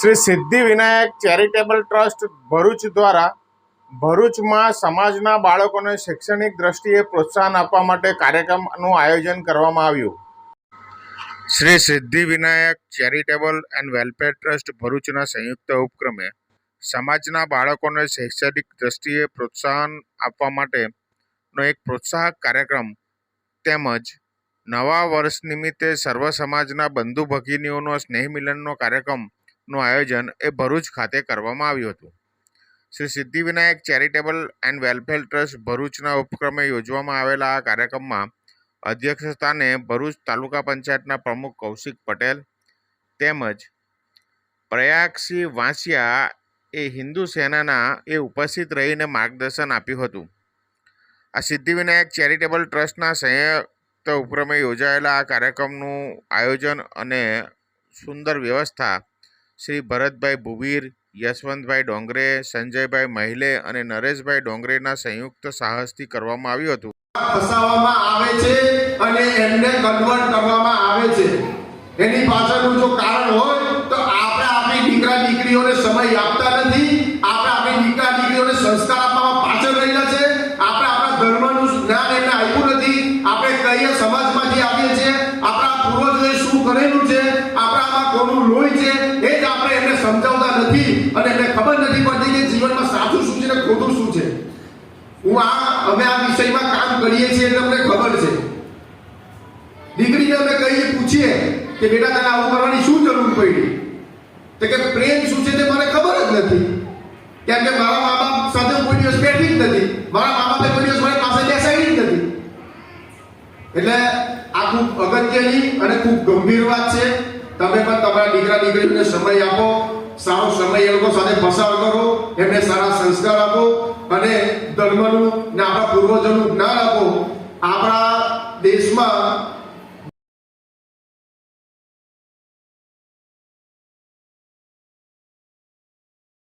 Shri Siddhi Vinayak charitable trust Bharuch દ્વારા ભરૂચમાં સમાજના બાળકોને શૈક્ષણિક દ્રષ્ટિએ પ્રોત્સાહન આપવા માટે કાર્યક્રમનું આયોજન કરવામાં આવ્યું. Shri Siddhi Vinayak charitable and welfare trust ભરૂચના સંયુક્ત ઉપક્રમે સમાજના બાળકોને શૈક્ષણિક દ્રષ્ટિએ પ્રોત્સાહન આપવા માટેનો એક પ્રોત્સાહક કાર્યક્રમ તેમજ નવા વર્ષ નિમિત્તે સર્વ સમાજના બંધુ ભગીનીઓનો સ્નેહ મિલનનો કાર્યક્રમનું આયોજન એ ભરૂચ ખાતે કરવામાં આવ્યું હતું. Shri Siddhivinayak charitable and welfare trust ભરૂચના ઉપક્રમે યોજવામાં આવેલા આ કાર્યક્રમમાં અધ્યક્ષ સ્થાને ભરૂચ તાલુકા પંચાયતના પ્રમુખ કૌશિક પટેલ તેમજ પ્રયાગસિંહ વાંસિયા એ હિન્દુ સેનાના એ ઉપસ્થિત રહીને માર્ગદર્શન આપ્યું હતું. આ સિદ્ધિવિનાયક ચેરિટેબલ ટ્રસ્ટના સંયુક્ત ઉપક્રમે યોજાયેલા આ કાર્યક્રમનું આયોજન અને સુંદર વ્યવસ્થા શ્રી ભરતભાઈ ભુવીર, યશવંતભાઈ ડોંગરે, સંજયભાઈ મહિલે અને નરેશભાઈ ડોંગરેના સંયુક્ત સાહસથી કરવામાં આવ્યું હતું. ફસાવવામાં આવે છે અને એમને કન્વર્ટ કરવામાં આવે છે. એની પાછળનું જો કારણ હોય, તો આપણે આપણી દીકરા દીકરીઓને સમય આપતા નથી. આપણે આપણી દીકરા દીકરીઓને સંસ્કાર આપવામાં પાછળ રહેલા છે આપણે આપણા ધર્મનું જ્ઞાન એમને આપ્યું નથી આપણે કઈ સમાજમાંથી આવીએ છીએ આપણા પૂર્વજોએ શું કરેલું છે આપણામાં કોનું લોહી છે એ જ આપણે એમને સમજાવતા નથી અને એને ખબર નથી પડતી કે જીવનમાં સાચું શું છે ને ખોટું શું છે. હું આ, અમે આ વિષયમાં કામ કરીએ છીએ એટલે અમને ખબર છે. દીકરીને અમે કહીએ, પૂછીએ કે બેટા તને આવું કરવાની શું જરૂર પડી? તો કે પ્રેમ શું છે તે મને ખબર જ નથી. કેમ કે મારા મા બાપ સાથે કોઈ દિવસ બેઠી જ નથી. મારા મા બાપે કોઈ દિવસ મારી પાસે બેસાડી જ નથી. એટલે આ ખૂબ અગત્યની અને ખૂબ ગંભીર વાત છે. તમે પણ તમારા દીકરા, દીકરીઓને સમય આપો. સારો સમય એ લોકો સાથે પસાર કરો, એમને સારા સંસ્કાર આપો અને ધર્મનું ને આપણા પૂર્વજોનું જ્ઞાન આપો. આપણા દેશમાં